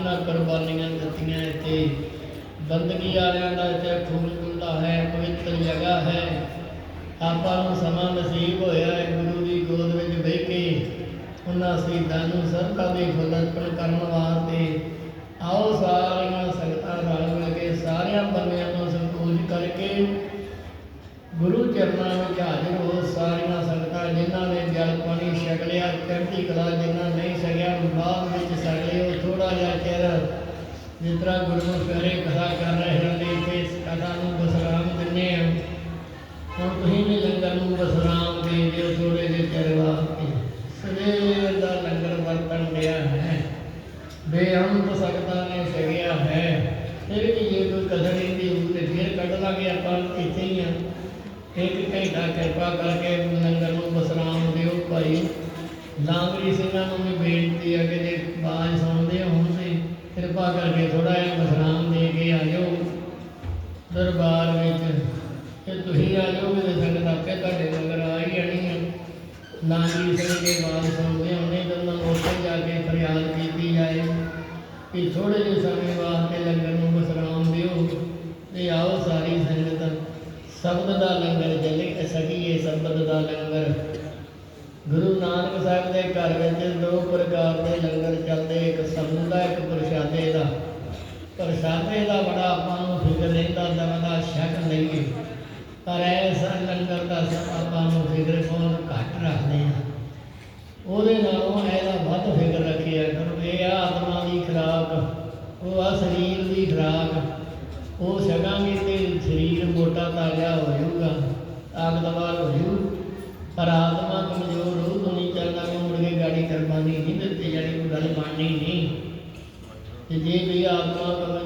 ਇਹਨਾਂ ਕੁਰਬਾਨੀਆਂ ਦਿੱਤੀਆਂ ਇੱਥੇ। ਬੰਦਗੀ ਵਾਲਿਆਂ ਦਾ ਇੱਥੇ ਖੂਨ ਡੁੱਲਦਾ ਹੈ, ਪਵਿੱਤਰ ਜਗ੍ਹਾ ਹੈ। ਆਪਾਂ ਨੂੰ ਸਮਾਂ ਨਸੀਬ ਹੋਇਆ ਹੈ, ਗੁਰੂ ਦੀ ਗੋਦ ਵਿੱਚ ਬਹਿ ਕੇ ਉਹਨਾਂ ਸ਼ਹੀਦਾਂ ਨੂੰ ਸਰਦਾ ਦੇ ਫੁੱਲ ਅਰਪਣ ਕਰਨ ਵਾਸਤੇ ਆਓ ਸਾਰੀਆਂ ਸੰਗਤਾਂ ਰਲ ਮਿਲ ਕੇ ਸਾਰਿਆਂ ਬੰਦਿਆਂ ਨੂੰ ਸੰਤੋਖ ਕਰਕੇ ਗੁਰੂ ਚਰਨਾਂ ਵਿੱਚ ਹਾਜ਼ਰ ਹੋ ਸਾਰੀਆਂ ਸੰਗਤਾਂ ਜਿਨ੍ਹਾਂ ਨੇ ਜਲ, ਪਾਣੀ ਛਕ ਲਿਆ ਚੜ੍ਹਦੀ ਕਲਾ ਜਿਨ੍ਹਾਂ ਨਹੀਂ ਛਕਿਆ, ਬਾਅਦ ਵਿੱਚ ਛਕ ਲਿਓ ਥੋੜਾ ਜਿਹਾ ਚਿਰ ਜਿਸ ਤਰ੍ਹਾਂ ਗੁਰਮੁਖ ਪਿਆਰੇ ਕਥਾ ਕਰ ਰਹੇ ਹਨ ਤੇ ਇੱਥੇ ਇਸ ਕਥਾ ਨੂੰ ਵਿਸਰਾਮ ਦਿੰਦੇ ਹਾਂ ਹੁਣ ਤੁਸੀਂ ਵੀ ਲੰਗਰ ਨੂੰ ਵਿਸਰਾਮ ਦੇ ਦਿਓ ਥੋੜੇ ਜਿਹੇ ਚਿਰ ਵਾਸਤੇ ਸਵੇਰ ਦਾ ਲੰਗਰ ਵਰਤਣ ਲਿਆ ਹੈ ਬੇਅੰਤ ਸਕਤਾਂ ਨੇ ਛਕਿਆ ਹੈ ਫਿਰ ਵੀ ਜੇ ਕੋਈ ਕਦਰ ਨਹੀਂ ਹੋਊ ਤੇ ਫਿਰ ਕੱਢ ਲਾਂਗੇ ਆਪਾਂ ਇੱਥੇ ਹੀ ਆ ਇੱਕ ਘੰਟਾ ਕਿਰਪਾ ਕਰਕੇ ਲੰਗਰ ਨੂੰ ਵਿਸਰਾਮ ਦਿਓ ਭਾਈ ਲਾਂਗਰੀ ਸਿੰਘਾਂ ਨੂੰ ਵੀ ਬੇਨਤੀ ਹੈ ਕਿ ਜੇ ਬਾਜ ਸੁਣਦੇ ਹੋ ਤੇ ਕਿਰਪਾ ਕਰਕੇ ਥੋੜਾ ਜਿਹਾ ਵਿਸਰਾਮ ਦੇ ਕੇ ਆਇਓ ਦਰਬਾਰ ਵਿੱਚ ਤੇ ਤੁਸੀਂ ਆ ਜਾਓਗੇ ਤੇ ਸੰਗਤ ਆਪੇ ਤੁਹਾਡੇ ਲੰਗਰ ਆ ਹੀ ਜਾਣੀ ਹੈ ਲਾਂਗਰੀ ਸਿੰਘ ਦੇ ਬਾਜ ਸੁਣਦੇ ਹੋਣੇ ਤਾਂ ਉੱਥੇ ਜਾ ਕੇ ਫਰਿਆਦ ਕੀਤੀ ਜਾਏ ਕਿ ਥੋੜੇ ਜਿਹੇ ਸਮੇਂ ਵਾਸਤੇ ਲੰਗਰ ਨੂੰ ਵਿਸਰਾਮ ਦਿਓ ਤੇ ਆਓ ਸਾਰੀ ਸੰਗਤ। ਸ਼ਬਦ ਦਾ ਲੰਗਰ ਜਲੇ ਸਕੀਏ ਸ਼ਬਦ ਦਾ ਲੰਗਰ। ਗੁਰੂ ਨਾਨਕ ਸਾਹਿਬ ਦੇ ਘਰ ਵਿੱਚ ਦੋ ਪ੍ਰਕਾਰ ਦੇ ਲੰਗਰ ਚੱਲਦੇ, ਇੱਕ ਸਮੂਹ ਦਾ, ਇੱਕ ਪ੍ਰਸ਼ਾਦੇ ਪ੍ਰਸ਼ਾਦੇ ਦਾ ਬੜਾ ਆਪਾਂ ਨੂੰ ਫਿਕਰ ਰਹਿੰਦਾ ਦਮਦਾ ਸ਼ੱਕ ਲਈਏ ਪਰ ਐਸਾ ਲੰਗਰ ਦਾ ਆਪਾਂ ਨੂੰ ਫਿਕਰ ਬਹੁਤ ਘੱਟ ਰੱਖਦੇ ਆ ਉਹਦੇ ਨਾਲੋਂ ਇਹਦਾ ਵੱਧ ਫਿਕਰ ਰੱਖਿਆ ਕਰੋ। ਇਹ ਆ ਆਤਮਾ ਦੀ ਖੁਰਾਕ, ਉਹ ਆ ਸਰੀਰ ਦੀ ਖੁਰਾਕ। ਉਹ ਸਕਾਂਗੇ ਤੇ ਸਰੀਰ ਮੋਟਾ ਤਾਜ਼ਾ ਹੋ ਜਾਊਗਾ, ਤਾਕਤਵਰ ਹੋ ਜਾਊ। ਪਰ ਆਤਮਾ ਕਮਜ਼ੋਰ ਹੋ ਤੋਂ ਨਹੀਂ ਚੱਲਦਾ ਮੁੜ ਕੇ ਗਾੜੀ ਕੁਰਬਾਨੀ ਨਹੀਂ ਦਿੱਤੀ ਜਾਣੀ, ਕੋਈ ਗੱਲ ਬਣਨੀ ਨਹੀਂ। ਤੇ ਜੇ ਵੀ ਆਤਮਾ ਕਮ